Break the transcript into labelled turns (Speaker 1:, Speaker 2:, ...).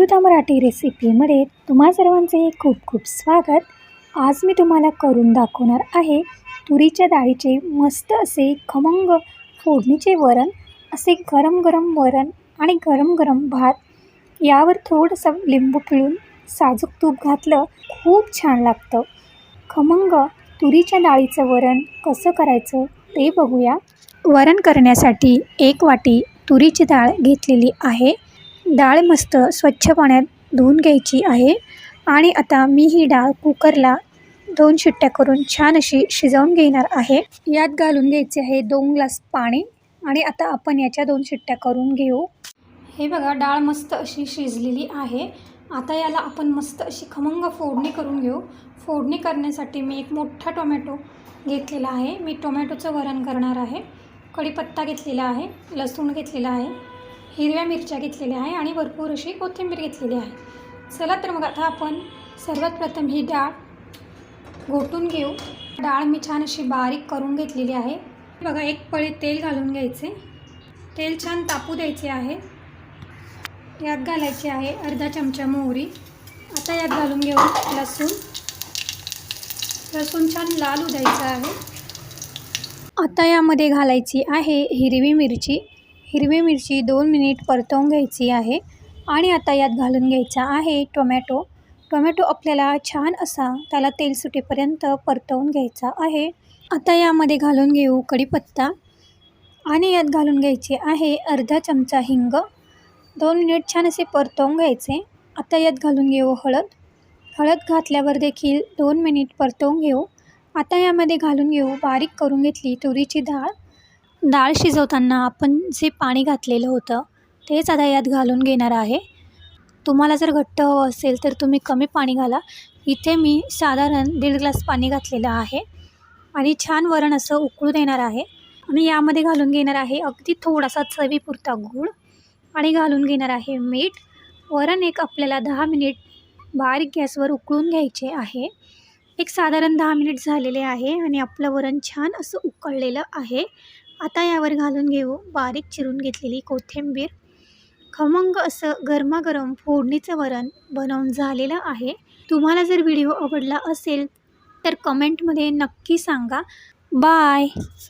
Speaker 1: अमृता मराठी रेसिपीमध्ये तुम्हा सर्वांचे खूप खूप स्वागत. आज मी तुम्हाला करून दाखवणार आहे तुरीच्या डाळीचे मस्त असे खमंग फोडणीचे वरण असे गरम गरम वरण आणि गरम गरम भात. यावर थोडंसं लिंबू पिळून साजूक तूप घातलं खूप छान लागतं. खमंग तुरीच्या डाळीचं वरण कसं करायचं ते बघूया. वरण करण्यासाठी एक वाटी तुरीची डाळ घेतलेली आहे. डाळ मस्त स्वच्छ पाण्यात धुवून घ्यायची आहे. आणि आता मी ही डाळ कुकरला दोन शिट्ट्या करून छान अशी शिजवून घेणार आहे. यात घालून घ्यायचे आहे दोन ग्लास पाणी. आणि आता आपण याच्या दोन शिट्ट्या करून घेऊ. हे बघा डाळ मस्त अशी शिजलेली आहे. आता याला आपण मस्त अशी खमंग फोडणी करून घेऊ. फोडणी करण्यासाठी मी एक मोठा टोमॅटो घेतलेला आहे. मी टोमॅटोचं वरण करणार आहे. कढीपत्ता घेतलेला आहे. लसूण घेतलेला आहे. हिरव्या मिरच्या घेतलेल्या आहे आणि भरपूर अशी कोथिंबीर घेतलेली आहे. चला तर मग आता आपण सर्वात प्रथम ही डाळ घोटून घेऊ. डाळ मी छान अशी बारीक करून घेतलेली आहे. बघा एक पळी तेल घालून घ्यायचे. तेल छान तापू द्यायचे आहे. यात घालायची आहे अर्धा चमचा मोहरी. आता यात घालून घेऊ लसूण. लसूण छान लाल द्यायचं आहे. आता यामध्ये घालायची आहे हिरवी मिरची. हिरवी मिरची दोन मिनिट परतवून घ्यायची आहे आणि आता यात घालून घ्यायचा आहे टोमॅटो. टोमॅटो आपल्याला छान असा त्याला तेल सुटेपर्यंत परतवून घ्यायचा आहे. आता यामध्ये घालून घेऊ कढीपत्ता आणि यात घालून घ्यायचे आहे अर्धा चमचा हिंग. दोन मिनिट छान असे परतवून घ्यायचे. आता यात घालून घेऊ हळद. हळद घातल्यावर देखील दोन मिनिट परतवून घेऊ. आता यामध्ये घालून घेऊ बारीक करून घेतली तुरीची डाळ. डाळ शिजवताना आपण जे पाणी घातलेलं होतं तेच आता यात घालून घेणार आहे. तुम्हाला जर घट्ट हवं असेल तर तुम्ही कमी पाणी घाला. इथे मी साधारण दीड ग्लास पाणी घातलेलं आहे आणि छान वरण असं उकळू देणार आहे. आणि यामध्ये घालून घेणार आहे अगदी थोडासा चवीपुरता गूळ आणि घालून घेणार आहे मीठ. वरण एक आपल्याला दहा मिनिट बारीक गॅसवर उकळून घ्यायचे आहे. एक साधारण दहा मिनिट झालेले आहे आणि आपलं वरण छान असं उकळलेलं आहे. आता यावर घालून घेऊ बारीक चिरून घेतलेली कोथिंबीर. खमंग असं गरमागरम फोडणीचं वरण बनवून झालेलं आहे. तुम्हाला जर व्हिडिओ आवडला असेल तर कमेंटमध्ये नक्की सांगा. बाय!